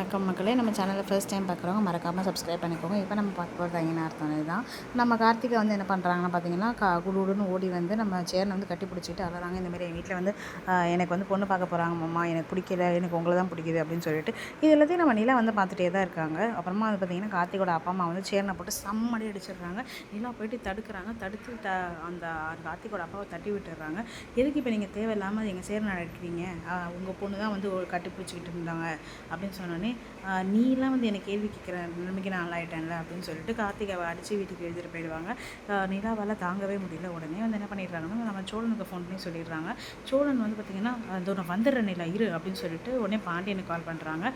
வணக்கம் மக்களே. நம்ம சேனலில் ஃபர்ஸ்ட் டைம் பார்க்குறவங்க மறக்காமல் சப்ஸ்கிரைப் பண்ணிக்கோங்க. இப்போ நம்ம பார்க்க போகிறது ஐயனா அர்த்தம் இதுதான் நம்ம கார்த்திகை வந்து என்ன பண்ணுறாங்கன்னா பார்த்தீங்கன்னா கா குடுன்னு ஓடி வந்து நம்ம சேரில் வந்து கட்டி பிடிச்சிட்டு அழறாங்க. இந்தமாரி எங்கள் வீட்டில் வந்து எனக்கு வந்து பொண்ணு பார்க்க போகிறாங்க மாமா எனக்கு பிடிக்கல எனக்கு உங்களை தான் பிடிக்குது அப்படின்னு சொல்லிட்டு இது எல்லாத்தையும் நம்ம நிலா வந்து பார்த்துட்டே தான் இருக்காங்க. அப்புறமா வந்து பார்த்தீங்கன்னா கார்த்திகோட அப்பா அம்மா வந்து சேர்னை போட்டு செம்மடி அடிச்சிடுறாங்க. நிலா போயிட்டு தடுக்கிறாங்க. தடுத்து த அந்த கார்த்திகோட அப்பாவை தட்டி விட்டுடுறாங்க. எதுக்கு இப்போ நீங்கள் தேவையில்லாமல் எங்கள் சேர் நடக்கிறீங்க? உங்கள் பொண்ணு தான் வந்து கட்டி பிடிச்சிக்கிட்டு இருந்தாங்க அப்படின்னு சொன்னோன்னே ஆஹ் நீலாம் வந்து என்னை கேள்வி கேட்குற நிலைமைக்கு நான் ஆளாயிட்டேன்ல அப்படின்னு சொல்லிட்டு கார்த்திகாவை அடித்து வீட்டுக்கு எழுதிட்டு போயிடுவாங்க. நிலாவால் தாங்கவே முடியல. உடனே வந்து என்ன பண்ணிடுறாங்கன்னா நம்ம சோழனுக்கு ஃபோன் பண்ணி சொல்லிடுறாங்க. சோழன் வந்து பார்த்திங்கன்னா அதோ நான் வந்துடுற நிலா இரு அப்படின்னு சொல்லிட்டு உடனே பாண்டியனுக்கு கால் பண்ணுறாங்க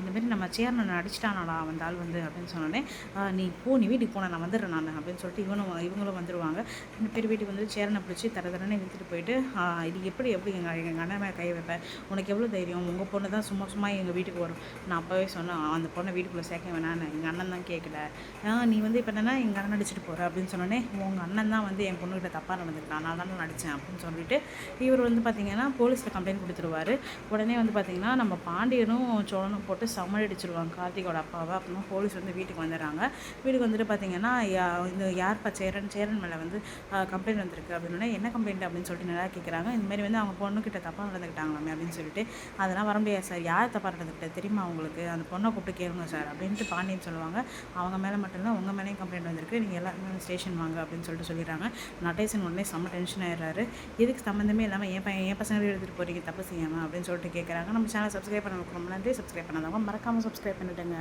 இந்தமாரி நம்ம சேர்னன் அடிச்சிட்டானா அந்த ஆள் வந்து அப்படின்னு சொன்னோடனே நீ போ நீ வீட்டுக்கு போன நான் வந்துடுறேன் நான் அப்படின்னு சொல்லிட்டு இவனும் இவங்களும் வந்துடுவாங்க ரெண்டு பேர் வீட்டுக்கு வந்து சேரனை பிடிச்சி தர தரன்னு இழுத்துட்டு போயிட்டு இது எப்படி எப்படி எங்கள் எங்கள் அண்ணன் கை வைப்பேன் உனக்கு எவ்வளோ தைரியம்? உங்கள் பொண்ணு தான் சும்மா சும்மா எங்கள் வீட்டுக்கு வரும். நான் அப்போவே சொன்னேன் அந்த பொண்ணை வீட்டுக்குள்ளே சேர்க்க வேணான்னு எங்கள் அண்ணன் தான் கேட்கல ஆ நீ வந்து இப்போ என்னன்னா எங்கள் அண்ணன் நடிச்சிட்டு போகிற அப்படின்னு சொன்னோடனே உங்கள் அண்ணன் தான் வந்து என் பொண்ணுகிட்ட தப்பாக நடந்துருக்கான் நான் தானே நடித்தேன் அப்படின்னு சொல்லிட்டு இவர் வந்து பார்த்திங்கன்னா போலீஸில் கம்ப்ளைண்ட் கொடுத்துருவாரு. உடனே வந்து பார்த்திங்கன்னா நம்ம பாண்டியனும் சோழனும் போட்டு சமடி அடிச்சிருவாங்க கார்த்திகோட அப்பாவை. அப்புறமா போலீஸ் வந்து வீட்டுக்கு வந்துடுறாங்க. வீட்டுக்கு வந்துட்டு பார்த்தீங்கன்னா இந்த யார்ப்பா சேரன் சேரன் மேலே வந்து கம்ப்ளைண்ட் வந்திருக்கு அப்படின்னா என்ன கம்ப்ளைண்ட் அப்படின்னு சொல்லிட்டு நல்லா கேட்குறாங்க இந்தமாரி வந்து அவங்க பொண்ணுக்கிட்ட தப்பாக நடந்துக்கிட்டாங்களாமே அப்படின்னு சொல்லிட்டு அதெல்லாம் வர முடியாது சார். யார் தப்பாக நடந்துக்கிட்ட தெரியுமா அவங்க உங்களுக்கு அந்த பொண்ணை கூப்பிட்டு கேளுங்க சார் அப்படின்ட்டு பாண்டியன் சொல்லுவாங்க. அவங்க மேலே மட்டும்தான் உங்கள் மேலேயும் கம்ப்ளைண்ட் வந்திருக்கு. நீங்கள் எல்லாருமே ஸ்டேஷன் வாங்க அப்படின்னு சொல்லிட்டு சொல்லிடுறாங்க. நடேசன் உடனே செம்ம டென்ஷன் ஆயிடுறாரு. எதுக்கு சம்மந்தமே இல்லாமல் என் பையன் என் பசங்களை எடுத்துகிட்டு போகிறீங்க தப்பு செய்யாமல் அப்படின்னு சொல்லிட்டு கேட்குறாங்க நம்ம சேனல் சப்ஸ்கிரைப் பண்ண ரொம்ப நன்றி. சப்ஸ்கிரைப் பண்ணாதவங்க மறக்காமல் சப்ஸ்கிரைப் பண்ணிவிடுங்க